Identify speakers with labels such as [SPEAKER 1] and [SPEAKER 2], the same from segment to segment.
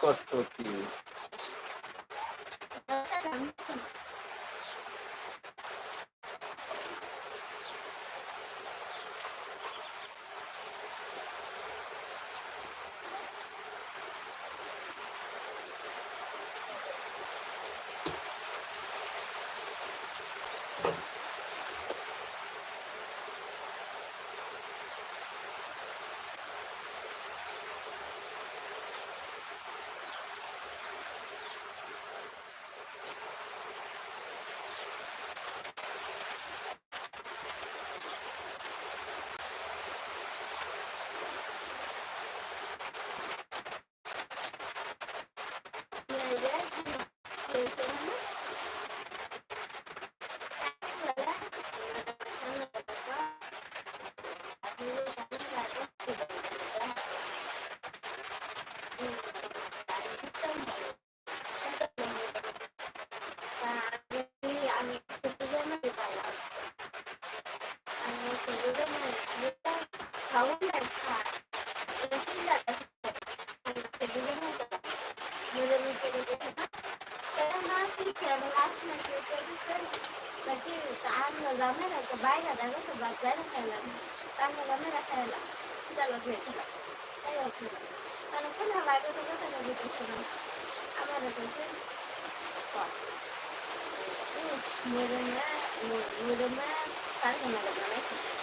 [SPEAKER 1] কষ্ট কি?
[SPEAKER 2] বাইরে দেখো তো বাইরে খাইলাম তাহলে আমরা খাইলাম চলো খেয়েছিলাম তাই খেলাম মানে কোন লাগে তো কোথায় লাগে দেখছিলাম আমার বলছে মুরমা মুরমা কালকে নাগে বানাইছে তারা আমি দেখো মুরমার নাগে কালকে বানাইছে না আমার নাগে ছিল মানে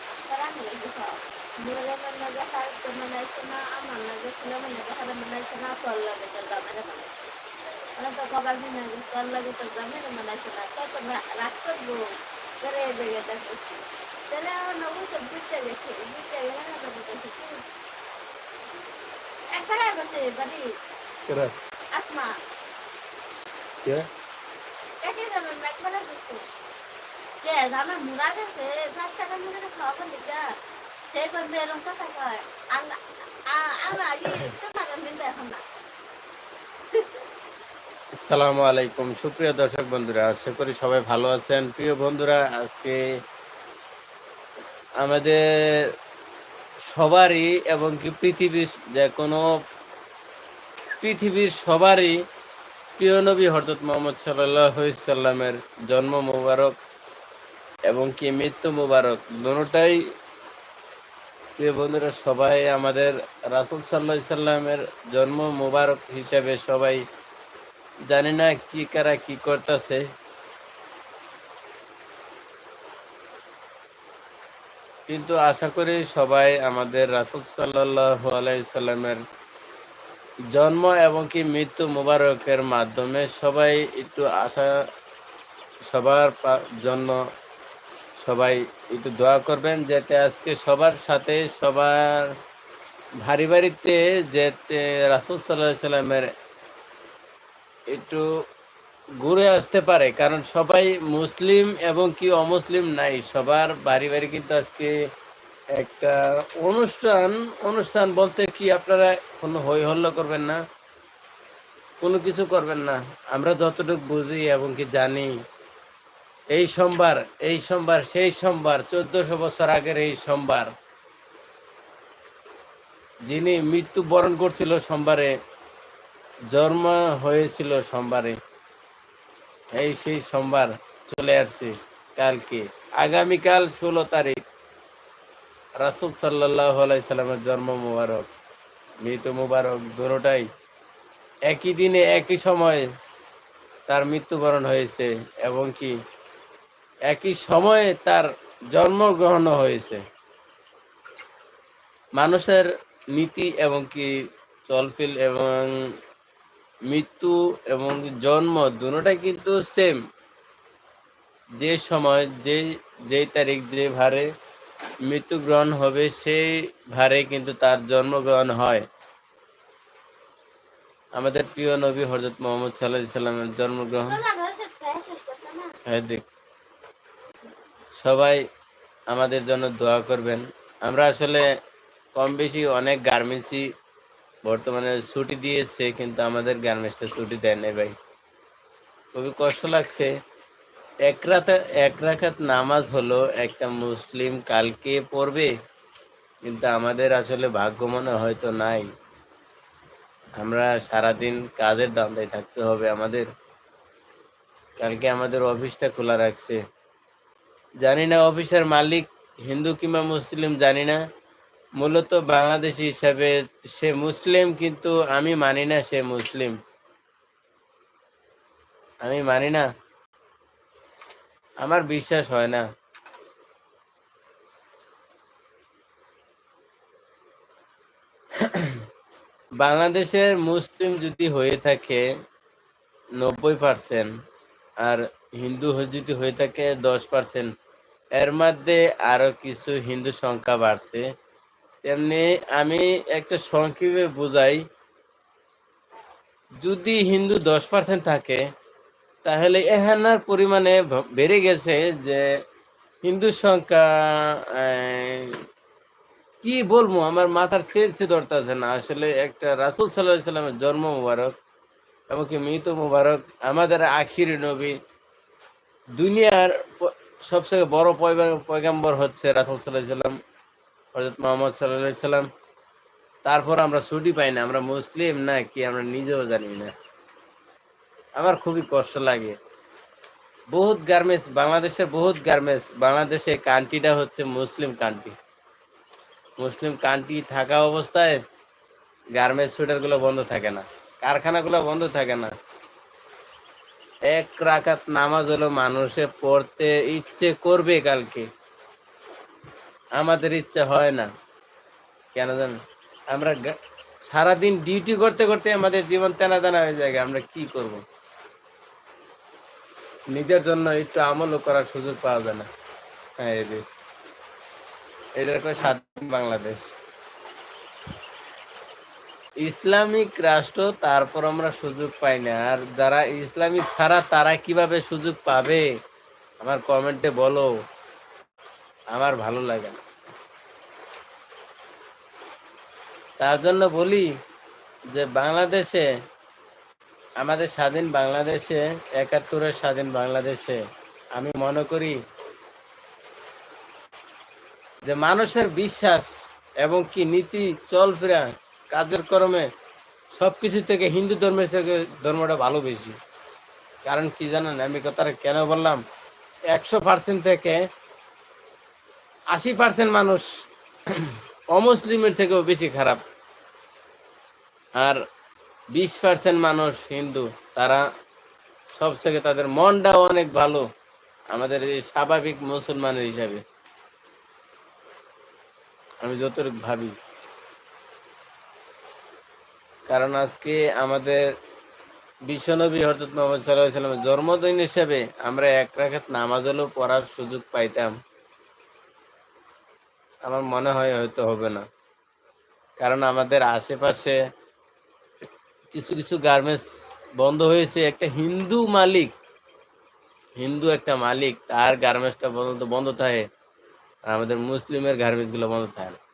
[SPEAKER 2] হারে বানাইছে না তোর লাগে তোর দামের বানাইছে ওরা তো কবার দিন আগে তোর লাগে তোর দামের বানাইছে না তো তো রাগ করব করে এই জায়গাটা করছি তাহলে আমার নবু তো বুঝতে গেছে বুঝতে গেলে না তো বুঝতে একবার আর বসে বাড়ি
[SPEAKER 1] কেরা
[SPEAKER 2] আসমা
[SPEAKER 1] কে
[SPEAKER 2] একে জানেন একবার আর বসে কে
[SPEAKER 1] আলাইকুম। সুপ্রিয় দর্শক বন্ধুরা, আশা করি সবাই ভালো আছেন। প্রিয় বন্ধুরা, আজকে আমাদের সবারই এবং কি পৃথিবীর যে কোনো পৃথিবীর সবারই প্রিয় নবী হরদত মোহাম্মদ সাল্লাহ সাল্লামের জন্ম মুবারক এবং কি মৃত্যু মুবারক। দুটাই প্রিয় বন্ধুরা, সবাই আমাদের রাসুল সাল্লাহ সাল্লামের জন্ম মুবারক হিসাবে সবাই জানি না কি কারা কি করতেছে। কিন্তু আশা করি সবাই আমাদের রাসুল সাল্লাহ আলাইসাল্লামের জন্ম এবং কি মৃত্যু মোবারকের মাধ্যমে সবাই একটু আশা সবার জন্য সবাই একটু দোয়া করবেন যাতে আজকে সবার সাথে সবার ভারী বাড়িতে যেতে রাসুল সাল্লাহ সাল্লামের একটু ঘুরে আসতে পারে। কারণ সবাই মুসলিম এবং কি অমুসলিম নাই। সবার বাড়ি বাড়ি কিন্তু আজকে একটা অনুষ্ঠান অনুষ্ঠান বলতে কি আপনারা কোনো হই হল্লা করবেন না, কোনো কিছু করবেন না। আমরা যতটুকু বুঝি এবং কি জানি এই সোমবার এই সোমবার, সেই সোমবার, চোদ্দশো বছর আগের এই সোমবার। যিনি মৃত্যু বরণ করছিল সোমবারে, জন্ম হয়েছিল সোমবারে, এই সেই সোমবার চলে আসছে কালকে। আগামীকাল ষোলো তারিখ, রাসুল সাল্লাহ সাল্লামের জন্ম মুবারক মৃত্যু মুবারক দুটোটাই একই দিনে, একই সময়ে তার মৃত্যুবরণ হয়েছে এবং কি একই সময়ে তার জন্মগ্রহণ হয়েছে। মানুষের নীতি এবং কি চলফিল এবং মৃত্যু এবং জন্ম দুটোটাই কিন্তু সেম যে সময়, যে, যেই তারিখ, যে ভারে মৃত্যুগ্রহণ হবে, সেই ভারে কিন্তু তার জন্মগ্রহণ হয়। আমাদের প্রিয় নবী হজরত মোহাম্মদ সাল্লাহ সাল্লামের জন্মগ্রহণ। হ্যাঁ দেখ। সবাই আমাদের জন্য দোয়া করবেন। আমরা আসলে কম বেশি অনেক গার্মেন্টসই বর্তমানে ছুটি দিয়েছে, কিন্তু আমাদের গার্মেন্টসটা ছুটি দেয় নাই ভাই। খুবই কষ্ট লাগছে। এক রাতে, এক রাখাত নামাজ হলো একটা মুসলিম কালকে পড়বে, কিন্তু আমাদের আসলে ভাগ্য মনে হয়তো নাই। আমরা সারাদিন কাজের দান্দায় থাকতে হবে আমাদের। কালকে আমাদের অফিসটা খোলা রাখছে। জানি না, অফিসের মালিক হিন্দু কিংবা মুসলিম জানি না। মূলত বাংলাদেশি হিসাবে সে মুসলিম, কিন্তু আমি মানি না সে মুসলিম। আমি মানি না। আমার বিশ্বাস হয় না। বাংলাদেশের মুসলিম যদি হয়ে থাকে নব্বই পার্সেন্ট আর হিন্দু যদি হয়ে থাকে দশ পার্সেন্ট এর মধ্যে আরও কিছু হিন্দু সংখ্যা বাড়ছে। তেমনি আমি একটা সংক্ষেপে বুঝাই। যদি হিন্দু দশ পার্সেন্ট থাকে, তাহলে এহানার পরিমাণে বেড়ে গেছে যে হিন্দুর সংখ্যা কি বলব? আমার মাথার সেন্সে ধরতেছে না। আসলে একটা রাসুল সাল্লাহ সাল্লামের জন্ম মুবারক, এমনকি মৃত মুবারক, আমাদের আখির নবী, দুনিয়ার সবথেকে বড় পয়গা- পয়গাম্বর হচ্ছে রাসুল সাল্লাহ সাল্লাম হজরত মোহাম্মদ সাল্লাহ সাল্লাম। তারপর আমরা ছুটি পাই না, আমরা মুসলিম না কি আমরা নিজেও জানি না। আমার খুবই কষ্ট লাগে। বহুত গার্মেন্টস, বাংলাদেশের বহুত গার্মেন্টস, বাংলাদেশে কান্ট্রিটা হচ্ছে মুসলিম কান্ট্রি। মুসলিম কান্ট্রি থাকা অবস্থায় গার্মেন্টস সুইটারগুলো বন্ধ থাকে না, কারখানাগুলো বন্ধ থাকে না। এক রাকাত নামাজ হলো মানুষে পড়তে ইচ্ছে করবে কালকে। আমাদের ইচ্ছে হয় না। কেন জানেন আমরা সারাদিন ডিউটি করতে করতে আমাদের জীবন তেনা তেনা হয়ে যায়। আমরা কি করব? নিজের জন্য একটু আমলও করার সুযোগ পাওয়া যায় না। হ্যাঁ যে। এটার স্বাধীন বাংলাদেশ। ইসলামিক রাষ্ট্র, তারপর আমরা সুযোগ পাই না। আর যারা ইসলামিক ছাড়া, তারা কীভাবে সুযোগ পাবে? আমার কমেন্টে বলো। আমার ভালো লাগে না। তার জন্য বলি যে, বাংলাদেশে, আমাদের স্বাধীন বাংলাদেশে, একাত্তরের স্বাধীন বাংলাদেশে, আমি মনে করি যে, মানুষের বিশ্বাস এবং কি নীতি চলফেরা কাজের কর্মে সবকিছু থেকে হিন্দু ধর্মের থেকে ধর্মটা ভালো বেশি। কারণ কি জানেন, আমি কথাটা কেন বললাম? একশো পার্সেন্ট থেকে আশি পার্সেন্ট মানুষ অমুসলিমের থেকেও বেশি খারাপ। আর বিশ পার্সেন্ট মানুষ হিন্দু। তারা সব থেকে তাদের মনটাও অনেক ভালো, আমাদের এই স্বাভাবিক মুসলমানের হিসাবে। আমি যতটুকু ভাবি। কারণ আজকে আমাদের বিশ্বনবী হরত মোহাম্মদ সাল্লাহ সাল্লামের জন্মদিন হিসেবে আমরা এক রাখাত নামাজ হলেও পড়ার সুযোগ পাইতাম। আমার মনে হয় হয়তো হবে না। কারণ আমাদের আশেপাশে কিছু কিছু গার্মেন্টস বন্ধ হয়েছে। একটা হিন্দু মালিক, হিন্দু একটা মালিক, তার গার্মেন্টসটা বন্ধ বন্ধ থাকে। আমাদের মুসলিমের গার্মেন্টসগুলো বন্ধ থাকে না।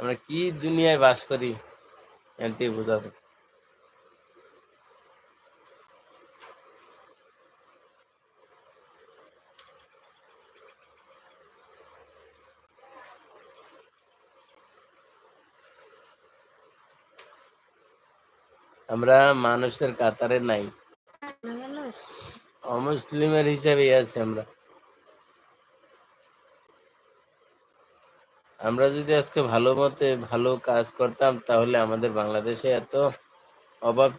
[SPEAKER 1] আমরা কি দুনিয়ায় বাস করি এমনি বোঝা যায়। আমরা মানুষের কাতারে নাই। অমুসলিমের হিসাবে আছি আমরা। আমরা যদি আজকে ভালো মতে ভালো কাজ করতাম, তাহলে আমাদের বাংলাদেশে এত অভাব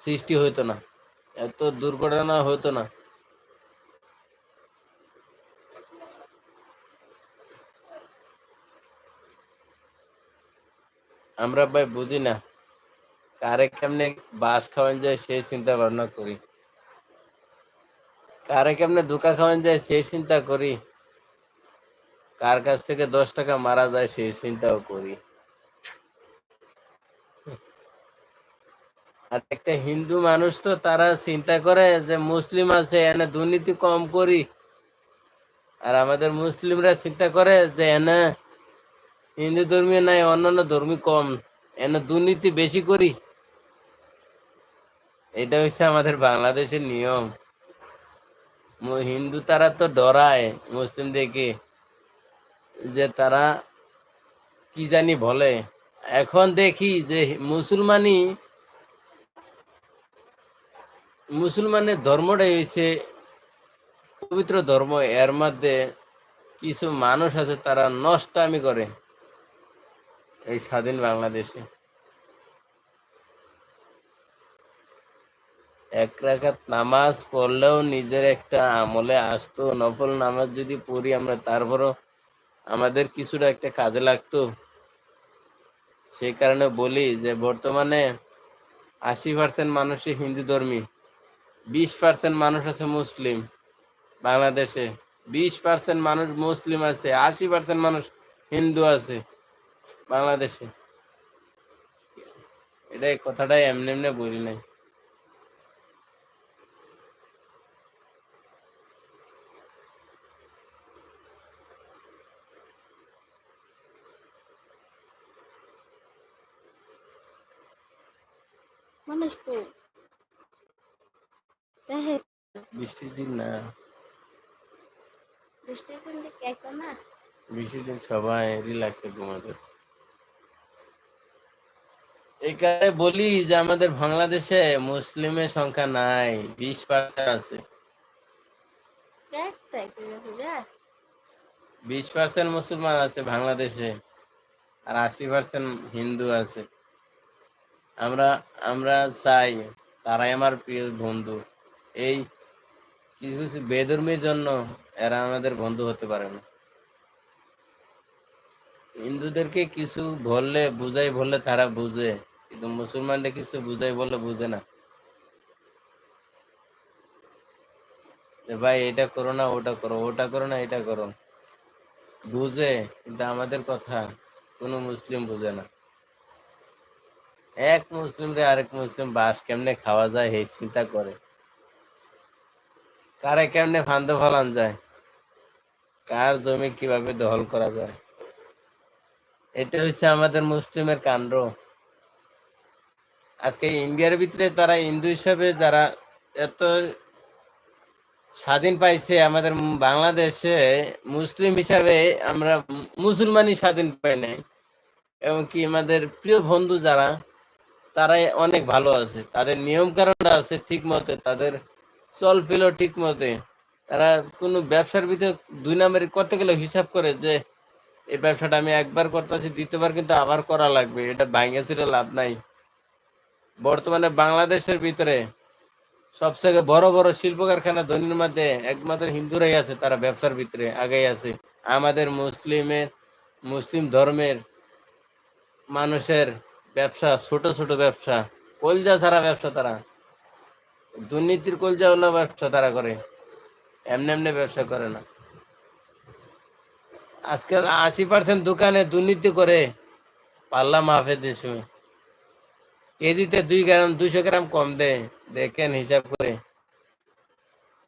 [SPEAKER 1] সৃষ্টি হতো না, এত দুর্ঘটনা হতো না। আমরা ভাই বুঝি না, কারে কেমনে বাস খাওয়ান যায় সেই চিন্তা ভাবনা করি। কারে কেমনে ধোকা খাওয়ান যায় সেই চিন্তা করি। কার কাছ থেকে দশ টাকা মারা যায় সেই চিন্তাও করি। আর একটা হিন্দু মানুষ তো তারা চিন্তা করে যে মুসলিম আছে, এনে দুর্নীতি কম করি। আর আমাদের মুসলিমরা চিন্তা করে যে এনে হিন্দু ধর্মীয় নাই, অন্যান্য ধর্মী কম, এনে দুর্নীতি বেশি করি। এটা হচ্ছে আমাদের বাংলাদেশের নিয়ম। হিন্দু তারা তো ডরায় মুসলিম দেখে যে তারা কি জানি বলে। এখন দেখি যে মুসলমানই মুসলমানের ধর্মটাই হয়েছে পবিত্র ধর্ম। এর মধ্যে কিছু মানুষ আছে, তারা নষ্টামি করে এই স্বাধীন বাংলাদেশে। এক রাকাত নামাজ পড়লেও নিজের একটা আমলে আসতো, নফল নামাজ যদি পড়ি আমরা, তারপরও আমাদের কিছুটা একটা কাজে লাগতো। সেই কারণে বলি যে, বর্তমানে আশি পার্সেন্ট মানুষই হিন্দু ধর্মী, বিশ পার্সেন্ট মানুষ আছে মুসলিম বাংলাদেশে, বিশ পার্সেন্ট মানুষ মুসলিম আছে, আশি পার্সেন্ট মানুষ হিন্দু আছে বাংলাদেশে। এটাই কথাটাই এমনি এমনি বলি নাই।
[SPEAKER 2] মানুষ তো
[SPEAKER 1] বৃষ্টির দিন না
[SPEAKER 2] বৃষ্টির দিন না
[SPEAKER 1] বৃষ্টির দিন সবাই রিল্যাক্সে ঘুমাতেছে এই কারণে বলি যে আমাদের বাংলাদেশে মুসলিমের সংখ্যা নাই বিশ পার্সেন্ট আছে। বিশ পার্সেন্ট মুসলমান আছে বাংলাদেশে আর আশি পার্সেন্ট হিন্দু আছে। আমরা আমরা চাই তারাই আমার প্রিয় বন্ধু। এই কিছু কিছু বেধর্মীর জন্য এরা আমাদের বন্ধু হতে পারে না। হিন্দুদেরকে কিছু বললে, বুঝাই বললে তারা বুঝে, কিন্তু মুসলমানদের কিছু বুঝাই বললে বুঝে না। ভাই, এটা করো না, ওটা করো ওটা করো না, এটা করো। বুঝে, কিন্তু আমাদের কথা কোনো মুসলিম বুঝে না। এক মুসলিম রে আরেক মুসলিম বাস কেমনে খাওয়া যায় এই চিন্তা করে। কারে কেমনে ফান্দ ফলান যায়? কার জমি কীভাবে দখল করা যায়? এটা হচ্ছে আমাদের মুসলিমের কাণ্ড আজকে ইন্ডিয়ার ভিতরে তারা হিন্দু হিসাবে যারা এত স্বাধীন পাইছে, আমাদের বাংলাদেশে মুসলিম হিসাবে আমরা মুসলমানই স্বাধীন পাই নাই। এবং কি আমাদের প্রিয় বন্ধু যারা তারাই অনেক ভালো আছে। তাদের নিয়ম কারণটা আছে ঠিক মতে, তাদের চল ফিলো ঠিক মতে। তারা কোনো ব্যবসার ভিতরে দুই নাম্বারই করতে গেলে হিসাব করে যে, এই ব্যবসাটা আমি একবার করতেছি, দ্বিতীয়বার কিন্তু আবার করা লাগবে। এটা ভাঙে ছিল লাভ নাই। বর্তমানে বাংলাদেশের ভিতরে সবথেকে বড় বড় শিল্প কারখানা ধনির মধ্যে একমাত্র হিন্দুরাই আছে, তারা ব্যবসার ভিতরে আগেই আছে। আমাদের মুসলিমের, মুসলিম ধর্মের মানুষের ব্যবসা, ছোট ছোট ব্যবসা। কলজা ছাড়া ব্যবসা তারা। দুর্নীতির কলজা হলো ব্যবসা তারা করে। এমনি এমনি ব্যবসা করে না। আজকাল আশি পার্সেন্ট দোকানে দুর্নীতি করে। পাল্লা মাহফেদের সময় কেজিতে দুই গ্রাম, দুইশো গ্রাম কম দেয়। দেখেন হিসাব করে।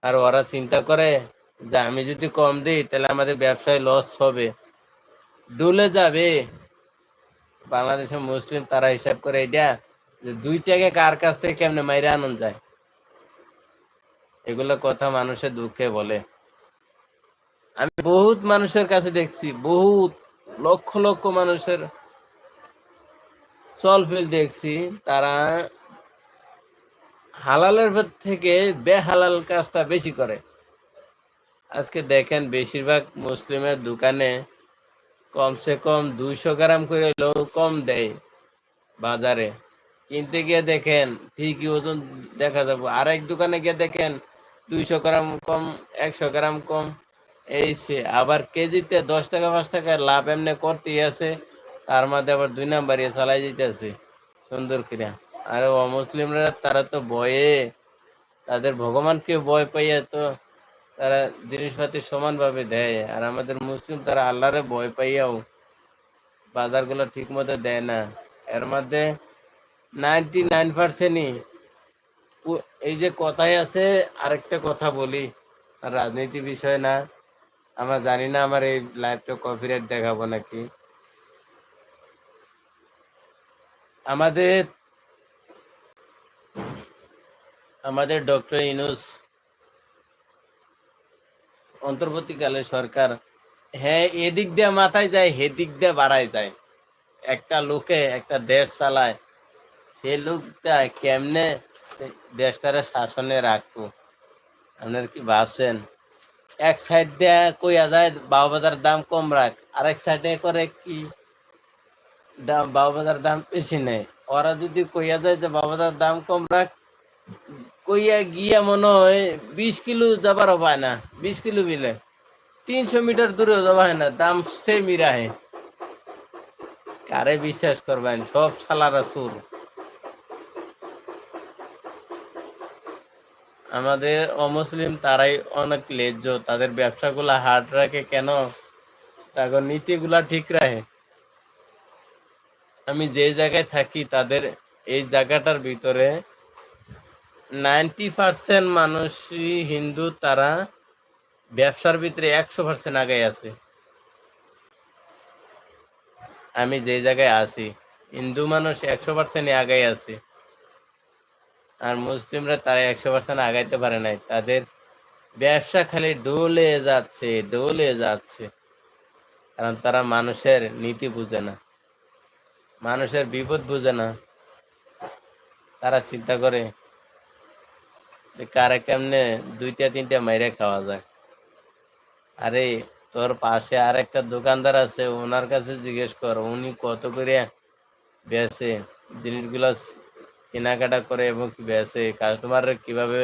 [SPEAKER 1] আর ওরা চিন্তা করে যে আমি যদি কম দিই, তাহলে আমাদের ব্যবসায় লস হবে। ডুলে যাবে। বাংলাদেশের মুসলিম তারা হিসাব করে এটা যে দুই টাকা কার কাছ থেকে কেমনে মাইরে আনন্দ যায়? এগুলো কথা মানুষের দুঃখে বলে। আমি বহুত মানুষের কাছে দেখছি, বহুত, লক্ষ লক্ষ মানুষের চলফিল দেখছি। তারা হালালের থেকে বেহালাল কাজটা বেশি করে। আজকে দেখেন, বেশিরভাগ মুসলিমের দোকানে কমসে কম দুইশো গ্রাম করে হলেও কম দেয় বাজারে। কিনতে গিয়ে দেখেন, ঠিকই ওজন দেখা যাব। আরেক দোকানে গিয়ে দেখেন, দুইশো গ্রাম কম, একশো গ্রাম কম। এই সে, আবার কেজিতে দশ টাকা, পাঁচ টাকা লাভ এমনি করতেই আছে। তার মধ্যে আবার দুই নাম্বারিয়ে চালাই যেতেছে সুন্দর করে আর অমুসলিমরা, তারা তো ভয়ে। তাদের ভগবানকে ভয় পাইয়া তো তারা জিনিসপাতি সমানভাবে দেয়। আর আমাদের মুসলিম তারা আল্লাহরে ভয় পাইয়াও বাজারগুলো ঠিক মতো দেয় না। এর মধ্যে নাইনটি নাইন পার্সেন্টই এই যে কথাই আছে, আরেকটা কথা বলি। আর রাজনীতি বিষয় না। আমার জানি না আমার এই লাইভটা কপিরাইট দেখাবো নাকি। আমাদের আমাদের ডক্টর ইনুস অন্তর্বর্তীকালে সরকার হ্যাঁ এদিক দিয়ে মাথায় যায় হেদিক দিয়ে বাড়ায় যায়। একটা লোকে একটা দেশ চালায় সেই লোকটা কেমনে দেশটারে শাসনে রাখব? আপনার কি ভাবছেন? এক সাইড দিয়ে কইয়া যায় বাউ দাম কম রাখ, আরেক সাইডে করে কি দাম বাউ দাম বেশি নেই ওরা যদি কইয়া যায় যে বাউ বাজার দাম কম রাখ কইয়া গিয়া মনে হয় বিশ কিলো যাবার হয় না, বিশ কিলো বিলে। তিনশো মিটার দূরেও যাওয়া হয় না, দাম সে মিরাহে কারে বিশ্বাস করবেন, সব শালারা সুর আমাদের অমুসলিম তারাই অনেক লেজ্জ, তাদের ব্যবসাগুলা হার্ড রাখে কেন? তাদের নীতিগুলা ঠিক রাখে আমি যে জায়গায় থাকি, তাদের এই জায়গাটার ভিতরে নাইনটি পার্সেন্ট মানুষই হিন্দু, তারা ব্যবসার ভিতরে একশো পার্সেন্ট আগে আছে। আমি যে জায়গায় আছি, হিন্দু মানুষ একশো পার্সেন্ট আগে আছে। আর মুসলিমরা তারা একশো পার্সেন্ট আগাইতে পারে নাই। তাদের ব্যবসা খালি ডোলে যাচ্ছে ডোলে যাচ্ছে। কারণ তারা মানুষের নীতি বুঝে না। মানুষের বিপদ বুঝে না। তারা চিন্তা করে কারে কেমনে দুইটা, তিনটা মাইরে খাওয়া যায়। আরে, তোর পাশে আর একটা দোকানদার আছে, ওনার কাছে জিজ্ঞেস কর, উনি কত করে বেছে জিনিসগুলো কেনাকাটা করে এবং কি বেছে কাস্টমার কীভাবে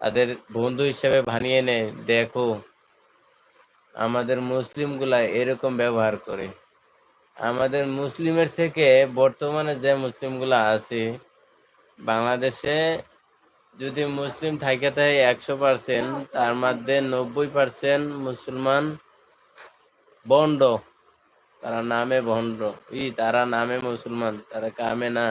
[SPEAKER 1] তাদের বন্ধু হিসেবে বানিয়ে নেয়, দেখো। আমাদের মুসলিমগুলা এরকম ব্যবহার করে। আমাদের মুসলিমের থেকে বর্তমানে যে মুসলিমগুলা আছে, বাংলাদেশে যদি মুসলিম থাকে তাই একশো পার্সেন্ট, তার মধ্যে নব্বই পার্সেন্ট মুসলমান বন্ড। তারা নামে ভণ্ড ই, তারা নামে মুসলমান, তারা কামে না।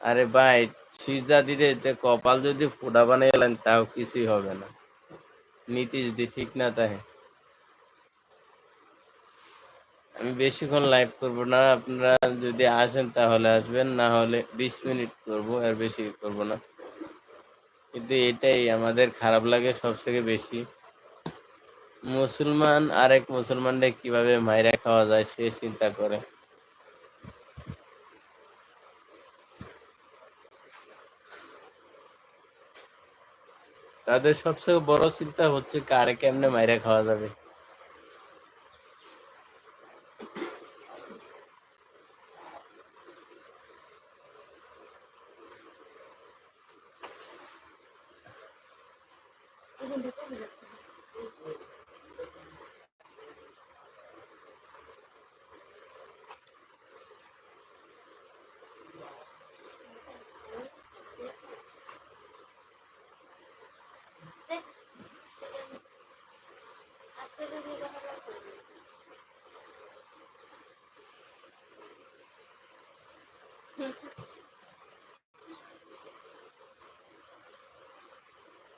[SPEAKER 1] আরে ভাই সিজা দিতে তে কপাল যদি ফুটা বানিয়ে তাও কিছুই হবে না। নীতি যদি ঠিক না থাকে। আমি বেশিক্ষণ লাইভ করব না। আপনারা যদি আসেন তাহলে আসবেন, না হলে বিশ মিনিট করব আর বেশি করব না। কিন্তু এটাই, আমাদের খারাপ লাগে সব থেকে বেশি। মুসলমান, আরেক মুসলমানরা কীভাবে মাইরা খাওয়া যায় সে চিন্তা করে। তাদের সবচেয়ে বড় চিন্তা হচ্ছে কারে কেমনে মাইরা খাওয়া যাবে।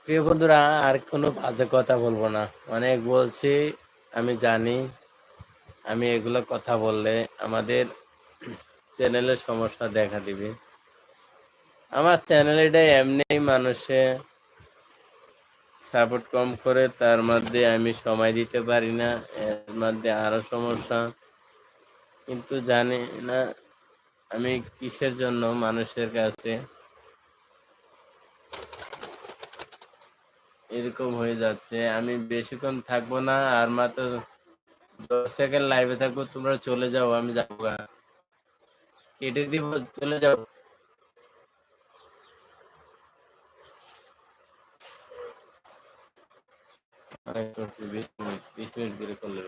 [SPEAKER 1] প্রিয় বন্ধুরা, আর কোনো বাজে কথা বলব না। অনেক বলছি, আমি জানি, আমি এগুলো কথা বললে আমাদের চ্যানেলের সমস্যা দেখা দিবে। আমার চ্যানেলটা এমনি মানুষে সাপোর্ট কম করে, তার মধ্যে আমি সময় দিতে পারি না, এর মধ্যে আরও সমস্যা। কিন্তু জানি না আমি কিসের জন্য মানুষের কাছে এরকম হয়ে যাচ্ছে। আমি বেশিক্ষণ থাকব না, আর মাত্র দশ সেকেন্ড লাইভে থাকব, তোমরা চলে যাও, আমি যাব কেটে দিব, চলে যাও অনেক করছি বিশ মিনিট বিশ মিনিট করে করলে